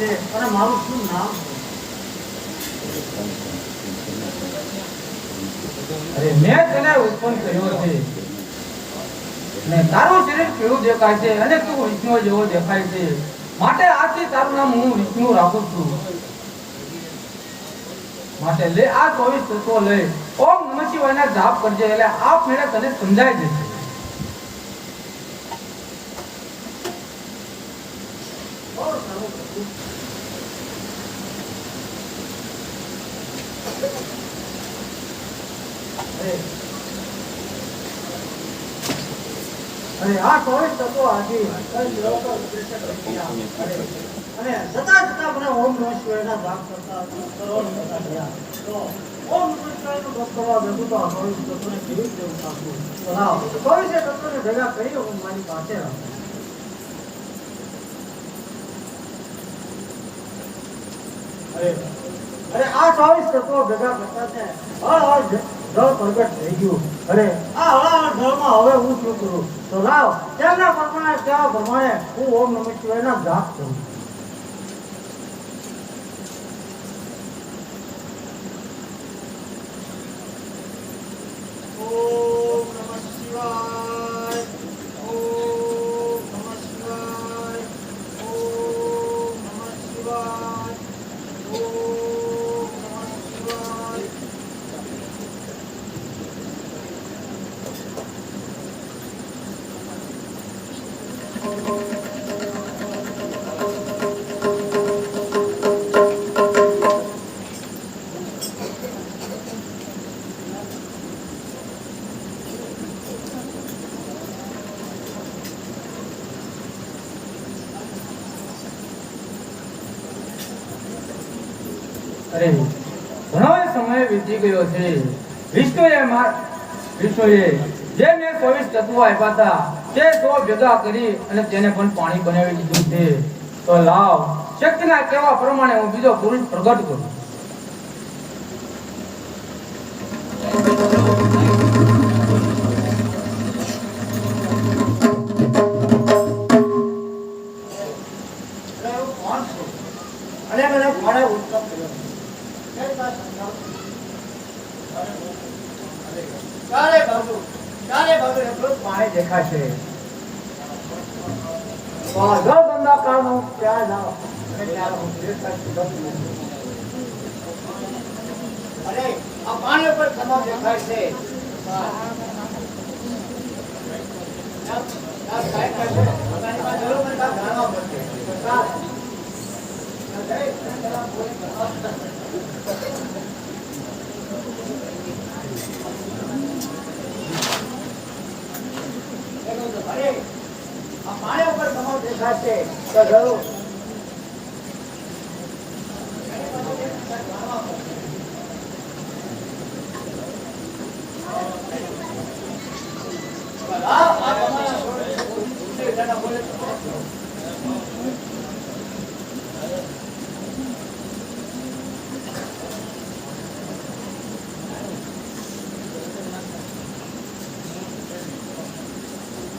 છે. અને મારું શું નામ અરે મેં તને ઉત્પન્ન કર્યો છે. ને તારું શરીર કેવું દેખાય છે? અને તું વિષ્ણુ જેવો દેખાય છે. માટે આથી તારું નામ હું વિષ્ણુ રાખું છું. માટે લે આ ચોવીસ તત્વો લે. ઓમ નમઃ શિવાયના જાપ કરજે એટલે આપ મેળે તને સમજાય જશે બહુ સારું હતું. અરે આ કોઈ તત્વો કરી અને જતા જતા મને ઓમ નમઃ શિવાયના જાપ કરતા કરવાનું થતા ગયા. તો ઓમ નમઃ શિવાયનો જપ કરવા બેઠું તો આ ચોવીસ કેવી રીતે ઉઠાવવું? તો લાવો, ચોવીસે તત્વોને ભેગા કરી હું મારી પાસે રાખું. અરે અરે આ ચોવીસ તત્વો ભેગા કરતા છે હળ હળ જળ પ્રગટ થઈ ગયું. અને આ હળાહળ જળમાં હવે હું શું કરું? તો લાવ ત્યાંના પ્રમાણે, ત્યાં પ્રમાણે હું ઓમ નમઃ શિવાયના જાપ કરું. અરે ઘણો સમય વીતી ગયો છે. વિષ્ણુએ વિષ્ણુએ જે મેં ચોવીસ તત્વો આપ્યા હતા, તે તો ભેગા કરી અને તેને પણ પાણી બનાવી દીધું છે. તો લાવ, શક્તિના કહેવા પ્રમાણે હું બીજો પુરુષ પ્રગટ કરું? પાણી દેખાશે જળ બંધાકારનું ત્યાં નથી. અરે આ પાણી ઉપર તમામ દેખાય છે. ત્યાં- ત્યાં સાહેબ કહે છે, પોતાની પાસે જરૂર મને કાંઈ જાણવા મળશે. તો ચાલ. ત્યાં જઈ, ત્યાં જરા બોલી કરવા. એનું તો ભલે આ પાણી ઉપર તમારો દેખાશે તો જરૂર. આ આ તમારા છોડે જણા બોલે તો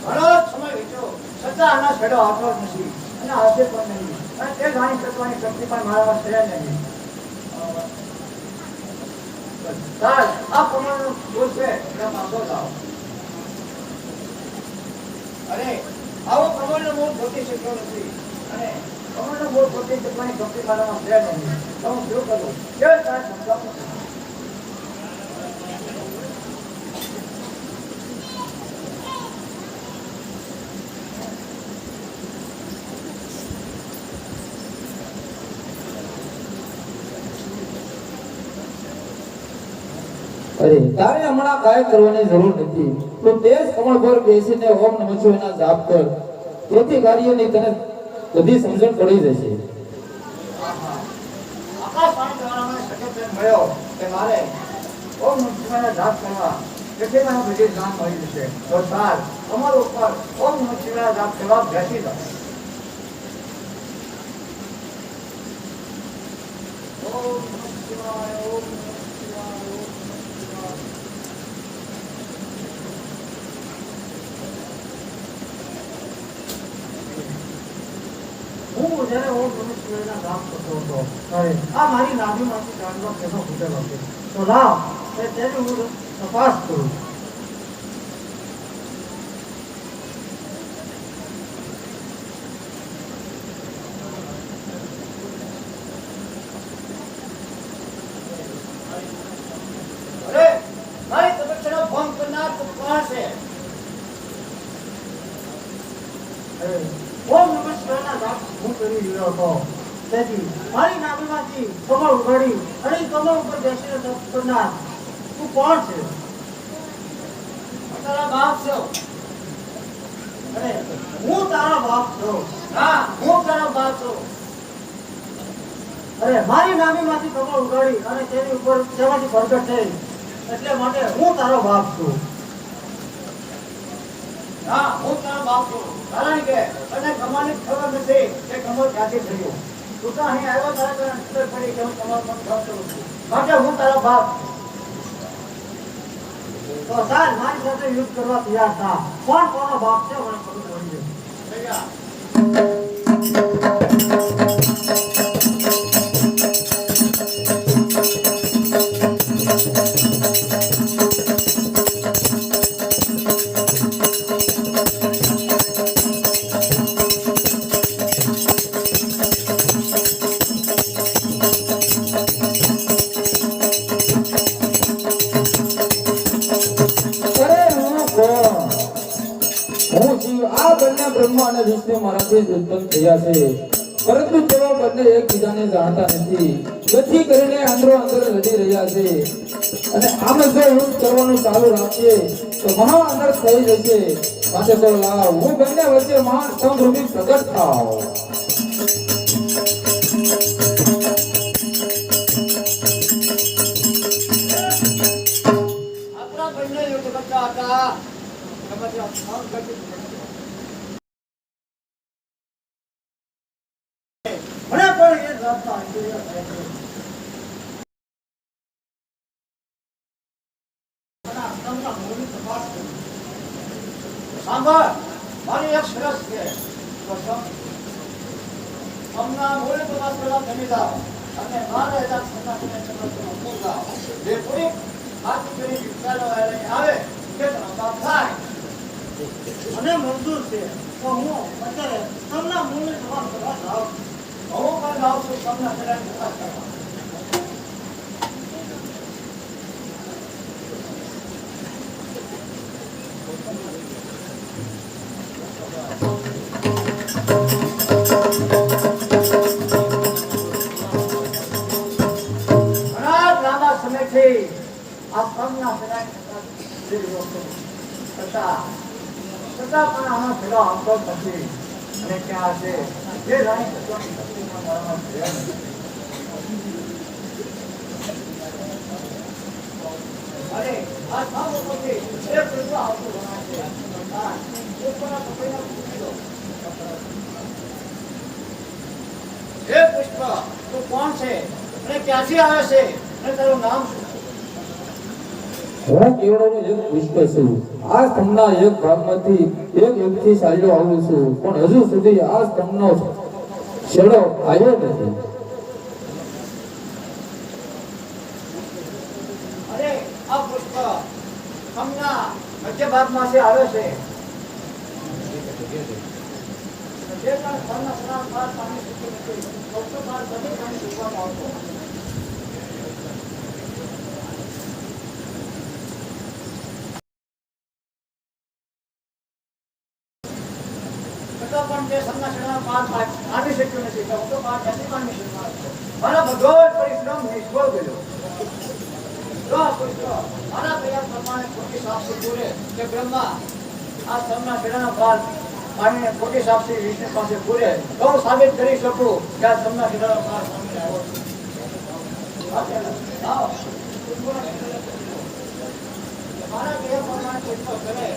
ઘણો સમય વીત્યો આના આવતો જ નથી. અને આવશે પણ નહીં અને તે જાણી શકવાની શક્તિ પણ મારામાં છે ચાલ આ પ્રમાણનું ભૂલ છે અરે, આવો પ્રમાણનો મૂળ ગોતી શક્યો નથી. અને પ્રમાણનો મૂળ ગોતી શકવાની શક્તિ મારામાં છે નહીં. તો હું શું કરું? કેવી તારે સમજાવું અરે તારે હમણાં કાંઈ કરવાની જરૂર નથી. તું તે જ કમળ પર બેસીને ઓમ નમઃ શિવાયના જાપ કર. તેથી કાર્યની તને બધી સમજણ પડી જશે. આકાશવાણી દ્વારા મને સચેતન મળ્યો કે મારે ઓમ નમઃ શિવાયના જાપ કરવા તેથી મને બધી જ્ઞાન મળી જશે તો ચાલ અમારું ઉપર ઓમ નમઃ શિવાયના જાપ કરવા બેસી જાઓ ઓમ નમઃ શિવાય ઓમ નમઃ શિવાય ઓમ નમઃ શિવાય હું જ્યારે હું નમઃ કામ કરતો હતો આ મારી નાભીમાંથી જાણવા કેનો ફૂટેલો છે તો લાવ એ હું તપાસ કરું અરે મારી તપસ્યાનો ભંગ કરનાર તો કોણ છે અરે, ઓમ નમઃ શિવાયના જાપ હું કરી રહ્યો હતો તેથી મારી નાભીમાંથી કમળ ઉઘાડી અને એ કમળ ઉપર બેસીને તપ કરનાર તું કોણ છે હું તારા બાપ છો. હું તારા બાપ છું. હા, હું તારા બાપ છું. અરે, મારી નાભીમાંથી કમળ ઉગાડી અને તેની ઉપર તેમાંથી પ્રગટ થઈ. એટલે માટે હું તારો બાપ છું. હા તારો બાપ છું. કારણ કે તને કમાની ખબર નથી કે કમળ ક્યાંથી થયો. તું તો અહીં આવ્યો તારા પડી કે હું કમળ પણ ખર્ચ છું. માટે હું તારો બાપ તો ચાલ મારી સાથે યુદ્ધ કરવા તૈયાર થા. કોણ કોનો બાપ છે, મને ખબર પડી જાય થયા છે. પરંતુ તેઓ બંને એકબીજાને જાણતા નથી. જેથી કરીને અંદરો અંદર લડી રહ્યા છે. અને આમ જો યુદ્ધ કરવાનું ચાલુ રાખીએ, તો મહા અનર્થ થઈ જશે. માટે તો લાવ હું બંને વચ્ચે મહા સમૃદ્ધિ પ્રગટ થાવ. આપણા બંને અને મારે જે પૂરી હાથ કરી આવે કે બાપ થાય. મને મંજૂર છે. તો હું અત્યારે તમના મૂળની તપાસ કરવા જાઉં છતાં પણ આમાં પેલો આવતો નથી અને ક્યાં છે. જે રાણી ભગવાનની શક્તિમાં મારામાં ભેળ નથી. અરે આ સાવ ઉપરથી એક પુષ્પ આવતું જણાય છે. હા, પુષ્પના પપૈયા ફૂટી દો. હે પુષ્પ તું કોણ છે અને ક્યાંથી આવે છે અને તારું નામ શું હું કેવડોનો એક પુષ્પ છું આ સ્તંભના એક ભાગમાંથી એક યુગથી ચાલ્યો આવું છું પણ હજુ સુધી આ સ્તંભનો છેડો આવ્યો નથી. મધ્ય ભાગમાંથી આવે છે. પણ તે સન્ના પાંચ પાર પાસે પૂરે તો સાબિત કરી શકું કે આ સ્તંભના છેડાનો પાર સામે આવ્યો. મારા તૈયાર પ્રમાણે કરે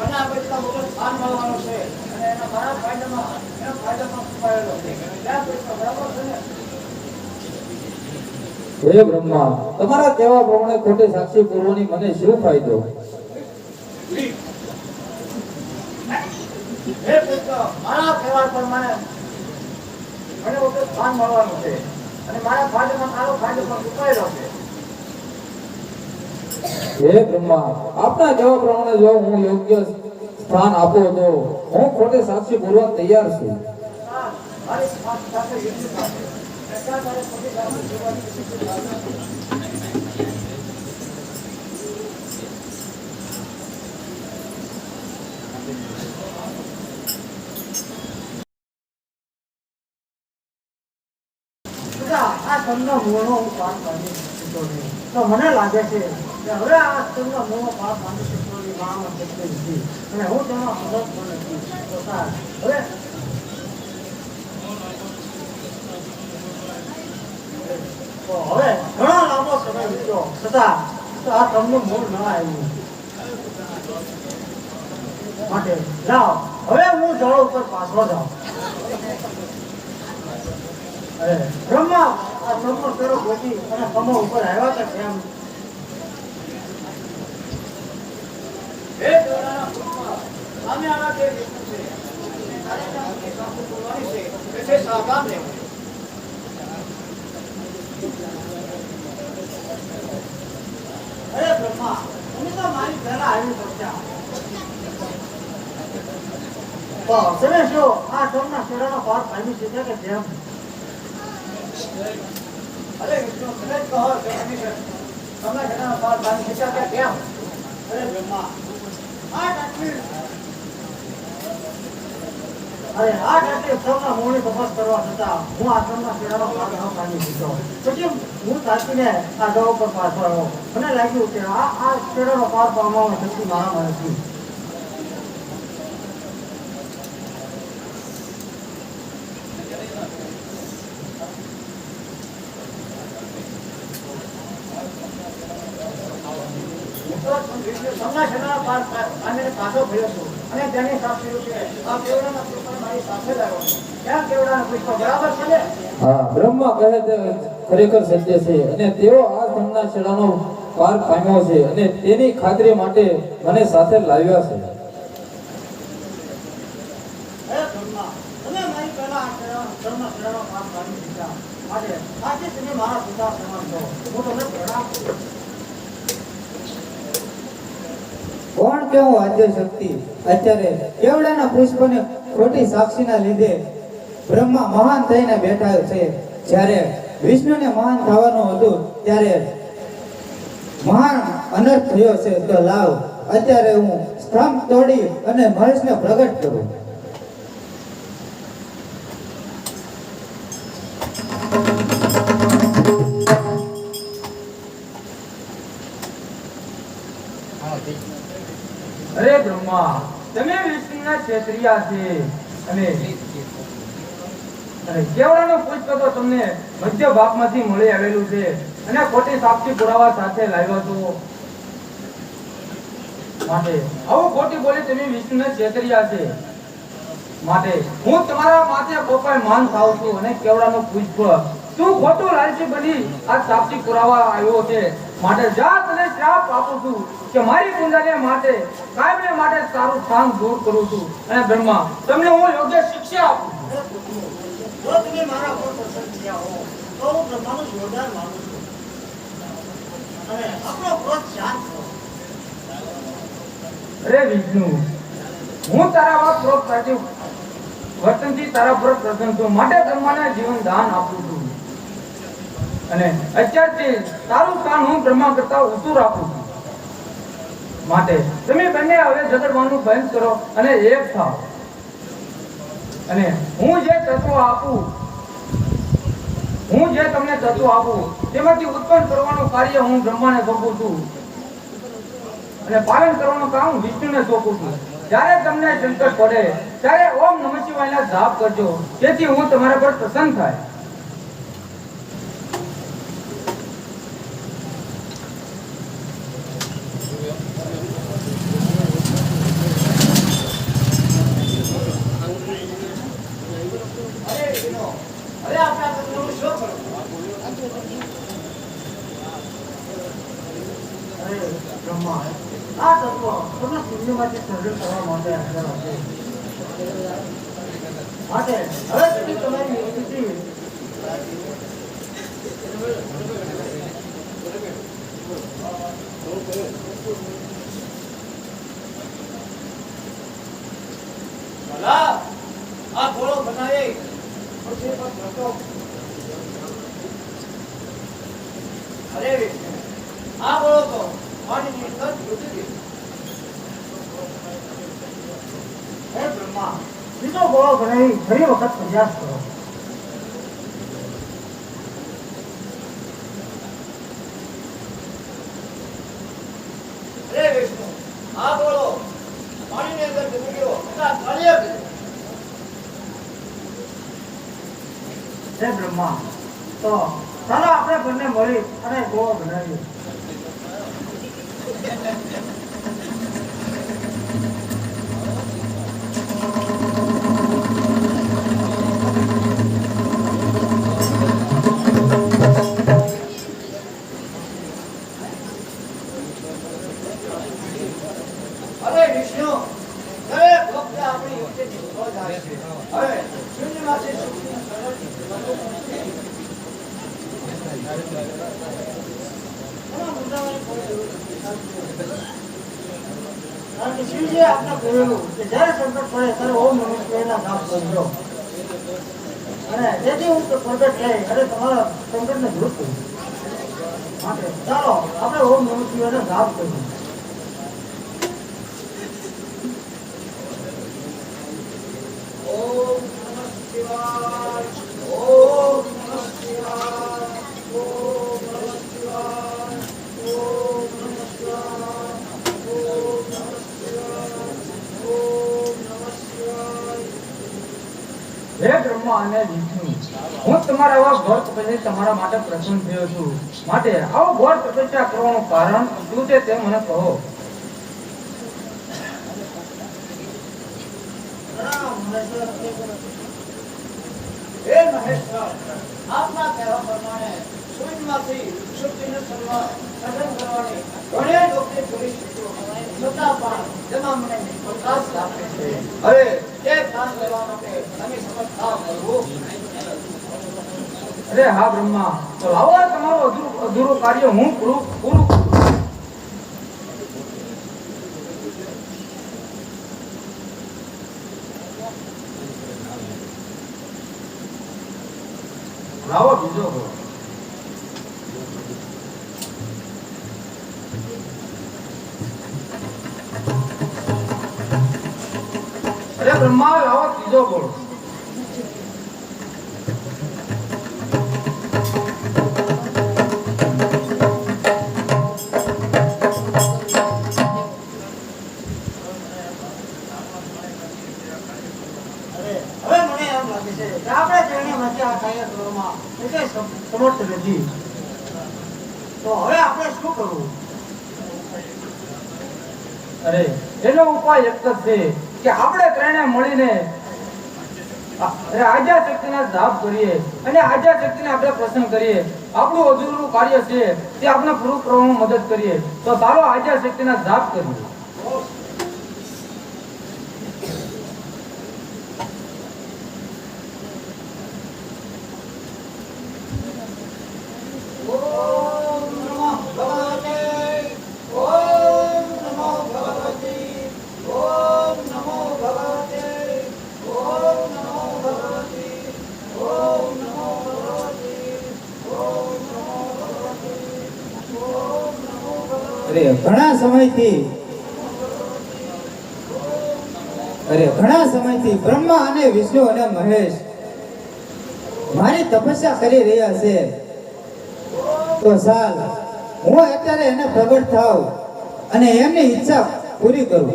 મને આ બચતા વગર સ્થાન મળવાનું છે. અને એના મારા ફાયદામાં એના ફાયદામાં છુપાયેલો છે. ત્યાં પુષ્પ બરાબર છે ને? હે બ્રહ્મા તમારા કહેવા પ્રમાણે ખોટે સાક્ષી પૂરવાની મને શું ફાયદો? હે પુત્ર મારા કહેવા પ્રમાણે મને વખત સ્થાન મળવાનું છે. અને મારા ફાયદામાં તારો ફાયદો પણ છુપાયેલો છે. હે બ્રહ્મા, આપના જવાબ પ્રમાણે જો હું યોગ્ય સ્થાન આપો તો હું ખોટે સાક્ષી બોલવા તૈયાર છું. મને લાગે છે હવે હું મૂળ ન આવ્યું માટે જાઓ હવે હું જળ ઉપર પાછો જાઉં બ્રહ્મા આ બ્રહ્મ કરો ગોતી અને તમો ઉપર આવ્યા હતા કેમ હે દોરાના છે, છે. અરે બ્રહ્મા તમે તો તમે જો આ તમને શેરાનો પાર પાડી છે કે જેમ અરે વિષ્ણુ, તમે તમે ઘણા પાડી શક્યા કે કેમ? અરે બ્રહ્મા અરે આ ટાટલી સૌના કરવા છતાં હું આ સૌના શેરાનો પાર ન પાડી આ દવા પર પાછો મને લાગ્યું કે આ આ શેરાનો પાર પામવાનો શક્તિ મારામાં નથી હું તો વિષ્ણુ, સૌના શેનાના પાર પા- પાડીને પાછો ફર્યો છું. અને તેની સાક્ષી છે આ કેવડાના પુષ્પને મારી સાથે લાવ્યો ક્યાં કેવડાના પુષ્પ બરાબર છે ને? હા બ્રહ્મા કહે તે ખરેખર સત્ય છે અને તેઓ આ ધનના શેડાનો પાર પામ્યો છે અને તેની ખાતરી માટે મને સાથે લાવ્યા છે આજે તમે મારા પિતા સમાન છો. હું તમને પ્રણામ કરું છું. કોણ કેવું આદ્ય શક્તિ? અત્યારે કેવડાના પુષ્પને ખોટી સાક્ષીના લીધે બ્રહ્મા મહાન થઈને બેઠા છે. જ્યારે વિષ્ણુને મહાન થવાનું હતું, ત્યારે મહાન અનર્થ થયો છે. તો લાવ, અત્યારે હું સ્તંભ તોડી અને મહેશને પ્રગટ કરું. માટે માટે હું તમારા માથે કોપાય માન થાઉં છું અને કેવડાનું પુષ્પ તું ખોટું લાલચી બની આ સાક્ષી પુરાવા આવ્યો માટે જાત અને શ્રાપ આપું છું કે મારી કુંડલીને માટે કાયમને માટે સારું સ્થાન દૂર કરું છું. અને બ્રહ્મા તમને હું યોગ્ય શિક્ષા આપું. જો તમે મારા પર પ્રસન્ન થયા હો તો હું બ્રહ્માનું જોરદાર માનું છું. અને આપણો ક્રોધ શાંત કરો અરે વિષ્ણુ હું તારા વાત પ્રોત સાચી વર્તનથી તારા પર પ્રસન્ન છું. માટે બ્રહ્માને જીવન દાન આપું છું. અને અત્યારથી તારું સ્થાન હું બ્રહ્મા કરતા ઊંચું રાખું છું. માટે તમે બંને હવે ઝઘડવાનું બંધ કરો અને એક થાઓ. અને હું જે તત્વો આપું, હું જે તમને તત્વો આપું, તેમાંથી ઉત્પન્ન કરવાનું કાર્ય હું બ્રહ્માને સોંપું છું. અને પાલન કરવાનું કામ વિષ્ણુને સોંપું છું. જ્યારે તમને સંકટ પડે, ત્યારે ઓમ નમઃ શિવાયના જાપ કરજો. જેથી હું તમારા પર પ્રસન્ન થાય અરે વિષ્ણુ, હવે આપણે આ તત્વોનું શું કરવું? અરે બ્રહ્મા આ તત્વો તમને શૂન્યમાંથી સર્જન કરવા માટે આવેલા છે માટે હવે સુધી તમારી સ્થિતિ આ ગોળો બનાવી. ડૂબી હે બ્રહ્મા બીજો ગોળો બનાવી ફરી વખત પ્રયાસ કરો અરે વિષ્ણુ આ ઘોડો પાણીની અંદર ડૂબી ગયો એટલે આ તળિયે ગયો. હે બ્રહ્મા. તો ચાલો આપણે બંને મળી અને ગોવા બનાવીએ અરે વિષ્ણુ દરેક વખતે આપણી વચ્ચે ઝઘડો થાય છે હવે શૂન્યમાંથી શૂન્ય કારણ કે શિવજીએ આપણે કહેલું કે જ્યારે સંકટ પડે ત્યારે ઓમ નમઃ શિવાયના નામ કરજો અને જેથી હું પ્રગટ થઈ અને તમારા સંકટને દૂર કરું માટે ચાલો આપણે ઓમ નમઃ શિવાયના નામ કરીએ ઓમ નમઃ શિવાય ઓમ નમઃ શિવાય ઓમ નમઃ શિવાય ઓમ નમઃ શિવાય ઓમ નમઃ શિવાય ઓમ ભાવ કરવો હે બ્રહ્મા અને હું તમારા આવા ઘોર તપસ્યા તમારા માટે પ્રસન્ન થયો છું. માટે આવો ઘોર તપસ્યા કરવાનું કારણ શું છે તે મને કહો. મહેશ્વર આપના કહેવા પ્રમાણે શૂન્યમાંથી શુદ્ધિને સર્વ સઘન કરવાની ઘણી લોકોની પરિસ્થિતિઓ છતાં પણ તેમાં મને પ્રકાશ આપે છે. હવે તે લેવા માટે તમે કરવું અરે હા બ્રહ્મા લાવો તમારું અધૂરું કાર્ય હું પૂરું પૂરું અરે, એનો ઉપાય એક જ છે કે આપણે ત્રણે મળીને આજા શક્તિના જાપ કરીએ અને આજા શક્તિને આપણે પ્રસન્ન કરીએ. આપણું અધૂરું કાર્ય છે તે આપણે પૂરું કરવામાં મદદ કરીએ. તો ચાલો આજા શક્તિના જાપ કરીએ ઓમ નમઃ ભગવતે ઓમ નમો ભગવતે ઓમ નમો ભગવતે ઓમ નમો ભગવતે ઓમ નમો ભગવતે ઓમ નમો ભગવતે ઓમ નમો ભગવતે અરે ઘણા સમયથી અરે ઘણા સમયથી બ્રહ્મા અને વિષ્ણુ અને મહેશ મારી તપસ્યા કરી રહ્યા છે. તો સાલ, હું અત્યારે એને પ્રગટ થાવ અને એમની ઈચ્છા પૂરી કરું.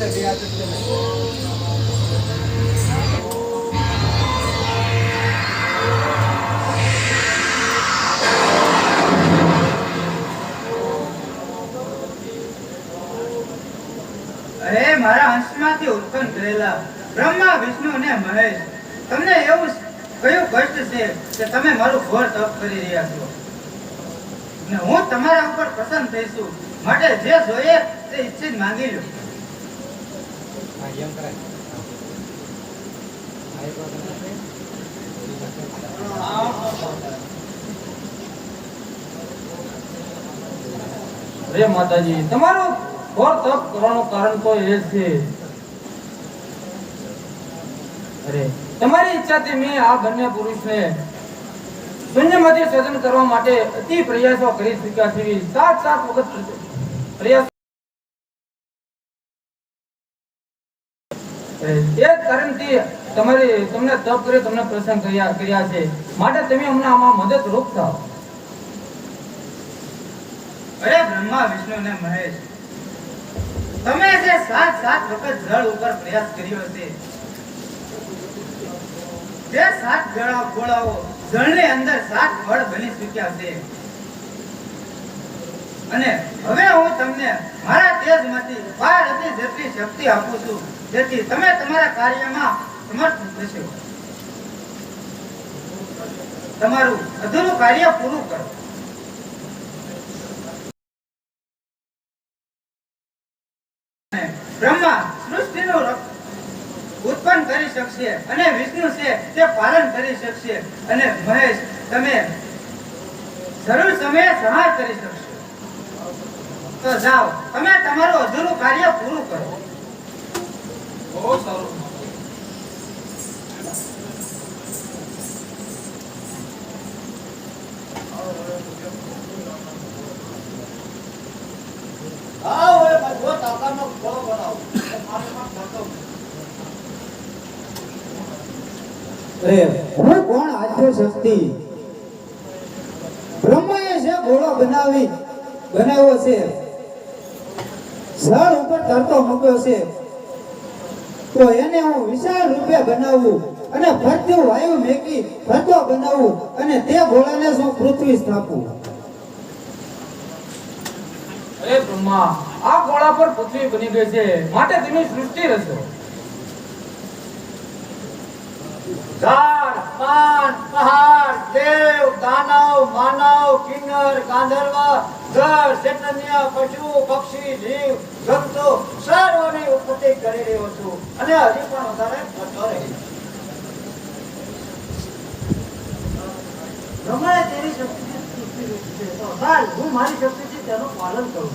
અરે બ્રહ્મા વિષ્ણુ અને મહેશ. તમને એવું કયું કષ્ટ છે કે તમે મારું ઘોર તપ કરી રહ્યા છો? ને હું તમારા ઉપર પ્રસન્ન થઈશું. માટે જે જોઈએ તે ઈચ્છિત માંગી લો. રે માતાજી તમારું ઘોર તપ કરવાનું કારણ તો એ છે? તમારી ઈચ્છાથી મેં આ બંને પુરુષને શૂન્યમાંથી સર્જન કરવા માટે અતિ પ્રયાસો કરી ચૂક્યા છે. સાત સાત વખત પ્રયાસ તમે હમણાં આમાં મદદરૂપ થાઓ. અરે બ્રહ્મા, વિષ્ણુ ને મહેશ, તમે જે સાત સાત વખત જળ ઉપર પ્રયાસ કર્યો છે તે સાત ગળા ગોળાઓ જળની અંદર સાત ફળ બની ચૂક્યા છે. અને હવે હું તમને મારા તેજમાંથી બાર હતી જેટલી શક્તિ આપું છું, જેથી તમે તમારા કાર્યમાં સમર્થ થશો. તમારું અધૂરું કાર્ય પૂરું કરો. બ્રહ્મા સૃષ્ટિનું રક્ષ ઉત્પન્ન કરી શકશે અને વિષ્ણુ છે તે પાલન કરી શકશે. અને મહેશ તમે જરૂર સમયે સહાય કરી શકશો. તો જાઓ તમે તમારું અધૂરું કાર્ય પૂરું કરો. બહુ સારું. આવો એ બધો તાકાનો ઘોડો બનાવો. મારે પણ ઘોડો રૂપે બનાવું અને ફરતું વાયુ મેકી ફરતો બનાવું અને તે ઘોડાને શું પૃથ્વી સ્થાપું. અરે બ્રહ્મા, આ ગોળા પર પૃથ્વી બની ગઈ છે. માટે તમે સૃષ્ટિ રચો ઝાડ પાન પહાડ, દેવ, દાનવ, માનવ, કિન્નર, ગાંધર્વ, જળ, ચૈતન્ય, પશુ, પક્ષી, જીવ, જંતુ, સર્વની ઉત્પત્તિ કરી રહ્યો છું. અને હજી પણ વધારે કરતો રહીશ ગમે તેની શક્તિ છે. હું મારી શક્તિથી તેનું પાલન કરું